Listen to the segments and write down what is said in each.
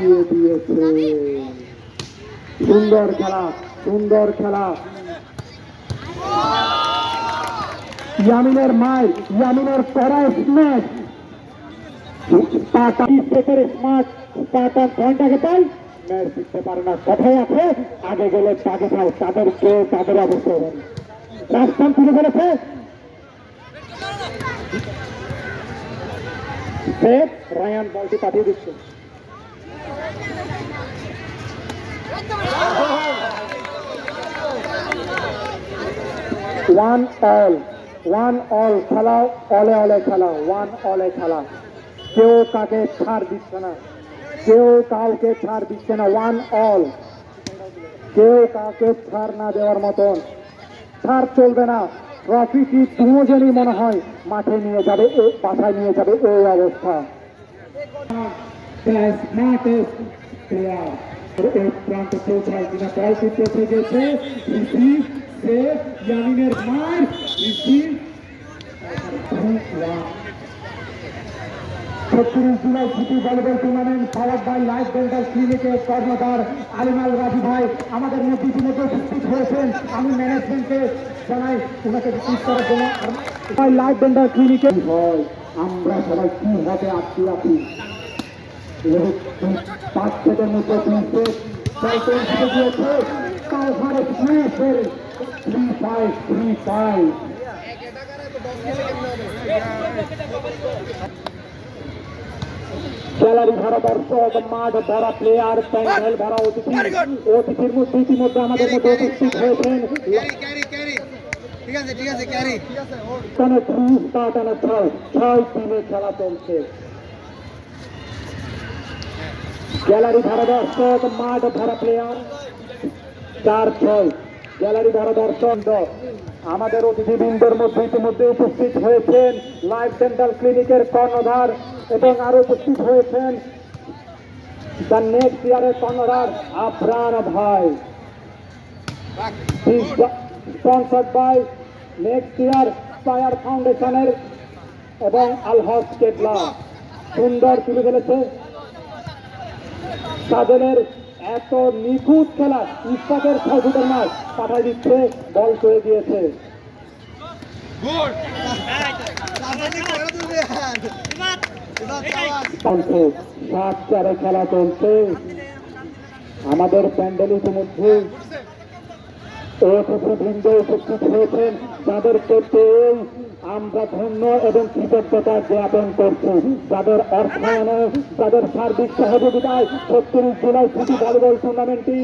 উড়িয়ে দিয়েছে। সুন্দর খেলা সুন্দর খেলা। ইয়ামিনের মায়ের ইয়ামিনের কড়া স্ম্যাশ স্মার্ট? আগে পাই। ম্যাচ জিততে পারে না কথাই আছে। আগে গেলে তাকে পাই তাদেরকে তাদের অবস্থা হবে রাজস্থান তুলে ফেলেছে রায়ান বলটি পাঠিয়ে দিচ্ছে। ওয়ান অল ওয়ান অল খেলা অলে অলে খেলা ওয়ান অলে খেলা। কেউ কাকে ছাড় দিচ্ছে না। কেউ কাউকে ছাড় দিচ্ছে না ওয়ান অল কেউ কাউকে ছাড় না দেওয়ার মতন। ছাড় চলবে না। ট্রফিটি দুজনই মনে হয় মাঠে নিয়ে যাবে বাসায় নিয়ে যাবে, এই অবস্থা। The smartest player. এই প্রান্ত পৌঁছায় কিনা বলটি পৌঁছে গেছে রিসিভ সেভ ইয়ামিনের মার রিসিভ ছত্রিশ July city volleyball tournament power by life dental ক্লিনিকের কর্ণধার আলিমাল রাজু ভাই আমাদের মধ্যে ইতিমধ্যে উপস্থিত হয়েছেন। আমি ম্যানেজমেন্টকে জানাই ওনাকে রিসিভ করার জন্য লাইফ ডেন্টাল ক্লিনিকে হয় আমরা সবাই কি হবে আছি আছি? পাঁচ সেকেন্ড মধ্যে তিনশো এসে গিয়েছে কাউভারে স্ম্যাশের three five three five gallery ভরা দর্শক মাঠ ভরা প্লেয়ার প্যান্ডেল ভরা অতিথি অতিথির মধ্যে ইতিমধ্যে আমাদের মধ্যে উপস্থিত হয়েছেন। ঠিক আছে ঠিক আছে ক্যারি স্টার টানে ছয় টিমে খেলা চলছে। গ্যালারি ভরা দর্শক মাঠ ভরা প্লেয়ার চার ছয়। গ্যালারি ভরা দর্শক। আমাদের অতিথিবৃন্দের মধ্যে ইতিমধ্যে উপস্থিত হয়েছেন লাইফ ডেন্টাল ক্লিনিকের কর্ণধার এবং আরও উপস্থিত হয়েছেন দ্য নেক্সট ইয়ারের কর্ণধার আফরান ভাই। Sponsored by next year fire ফাউন্ডেশনের এবং আলহাস কেবলা সুন্দর তুলে ফেলেছে তাদের এত নিখুঁত খেলা ইস্পাতের ছয় ফুটের মাছ পাঠাই দিচ্ছে, বল করে দিয়েছে সাত চারে খেলা চলছে। আমাদের প্যান্ডেল ইতিমধ্যে উপস্থিত হয়েছেন যাদেরকে পেয়ে আমরা ধন্য এবং কৃতজ্ঞতা জ্ঞাপন করছি। যাদের অর্থায়নে, যাদের সার্বিক সহযোগিতায় ছত্রিশ জুলাই সিটি ভলিবল টুর্নামেন্টটি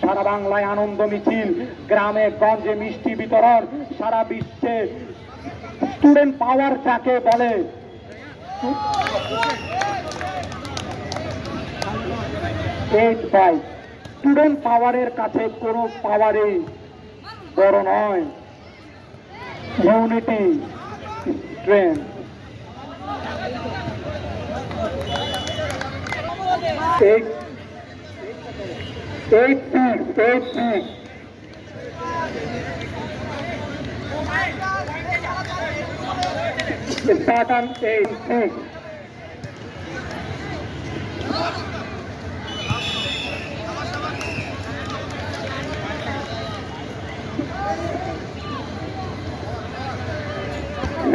সারা বাংলায় আনন্দ মিছিল, গ্রামে গঞ্জে মিষ্টি বিতরণ, সারা বিশ্বে স্টুডেন্ট পাওয়ার যাকে বলে? স্টুডেন্ট পাওয়ারের কাছে কোনো পাওয়ারই বড় নয়। Unity strength eight eight six eight six Spartan eight six.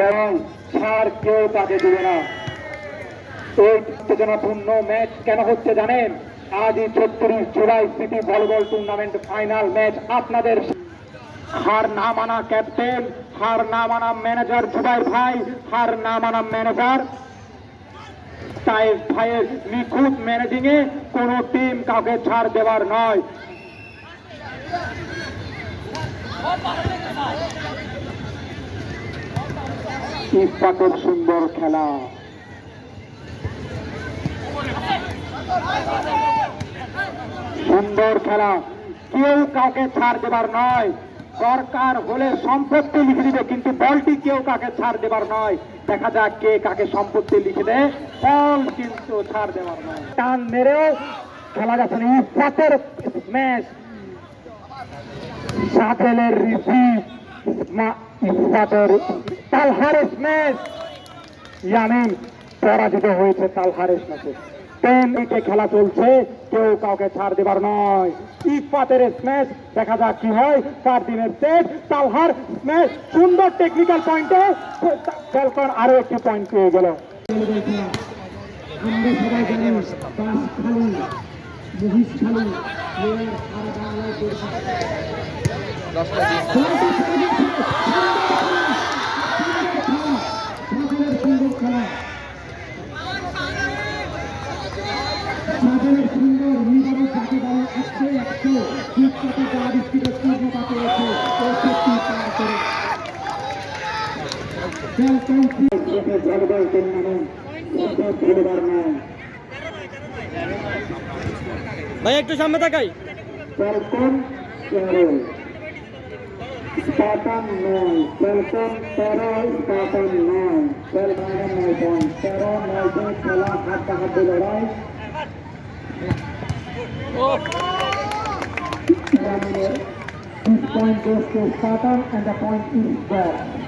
এবং ছাড় কেউ তাকে দেবে না। এই উত্তেজনাপূর্ণ ম্যাচ কেন হচ্ছে জানেন? আজই ছত্রিশ July city volleyball tournament final match আপনাদের হার না মানা ক্যাপ্টেন, হার না মানা ম্যানেজার জুবাই ভাই, হার না মানা ম্যানেজার সাহেব ভাইয়ের নিখুঁত ম্যানেজিং এ কোন টিম কাউকে ছাড় দেওয়ার নয়। ইস্পাতের সুন্দর খেলা। সুন্দর খেলা। কেউ কাউকে ছাড় দেবার নয়। দরকার হলে সম্পত্তি লিখে দিবে, কিন্তু বলটি কেউ কাকে ছাড় দেবার নয়। দেখা যাক কে কাকে সম্পত্তি লিখে দেয়। বল কিন্তু ছাড় দেবার নয়। টান মেরেও খেলা যাচ্ছে ইস্পাতের ম্যাচ। সাতেলের রিসিভ তালহারেস ম্যাচ ইয়ামিন, পরাজিত হয়েছে তালহারেস ম্যাচে টেন উইকে খেলা চলছে, কেউ কাউকে ছাড় দেবার নয়। ইফাতের স্ম্যাশ দেখা যাক কি হয়। ফারদিনের সেট তালহার স্ম্যাশ সুন্দর টেকনিক্যাল পয়েন্টে ফ্যালকন আরও একটি পয়েন্ট পেয়ে গেল। আমরা সবাই জানি মহিষখালী সারা বাংলায় সুন্দর খেলা সাগরের সুন্দর নিবারণ যাকে বলে একশো একশো। বিখ্যাত যা বিস্কুটের পূর্ণতা পেয়েছে। ও সত্যি পার করে। ভলিবল টুর্নামেন্ট ভলিবল নয়। ভাই একটু সামনে তাকাই। ফ্যালকন তেরো স্পার্টান নয়। ফ্যালকন তেরো স্পার্টান নয়। ফ্যালকন নয় পয়েন্ট তেরো নয় পয়েন্ট খেলা হাড্ডাহাড্ডি লড়াই। This point goes to Spartan and the point is there.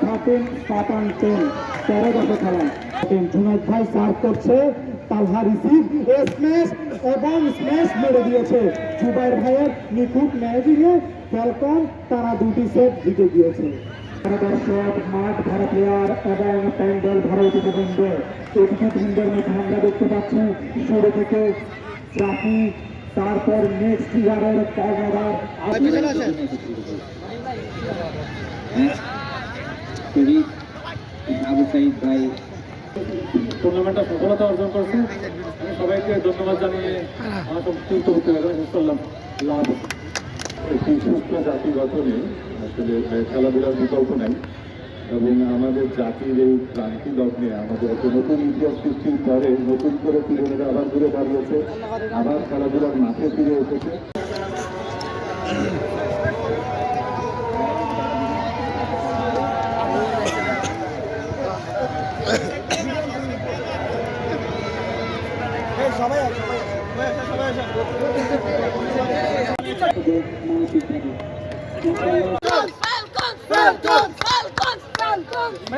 Thirteen Spartan ten তেরো দশে খেলা জুনাইদ ভাই সার্ভ করছে তালহা রিসিভ স্ম্যাশ এবং স্ম্যাশ মেরে দিয়েছে। জুবাইর ভাইয়ের নিখুঁত ম্যাজিংয়ে ফ্যালকন তারা দুটি সেট জিতে গিয়েছে। দর্শক মাঠ ভাড়া প্লেয়ার এবং প্যান্ডেল ভাড়া উপবৃন্দ উপবৃন্দের মধ্যে আমরা দেখতে পাচ্ছি শুরু থেকে ট্রাফি তারপর নেক্সট ইয়ারের আবু সাইদ ভাই টুর্নামেন্টটা সফলতা অর্জন করছে। সবাইকে ধন্যবাদ জানিয়ে আমার বক্তব্য শেষ করলাম। লাভ একটি সুস্থ জাতি গঠনে আসলে খেলাধুলার বিকল্প নাই। এবং আমাদের জাতির এই ক্রান্তি লগ্নে আমাদের একটা নতুন ইতিহাস সৃষ্টির পরে নতুন করে তরুণেরা আবার ঘুরে দাঁড়িয়েছে। আবার খেলাধুলার মাঠে ফিরে এসেছে সবাই আছে, সবাই আছে, সবাই আছে। Falcons! Falcons! Falcons! Falcons! Falcons!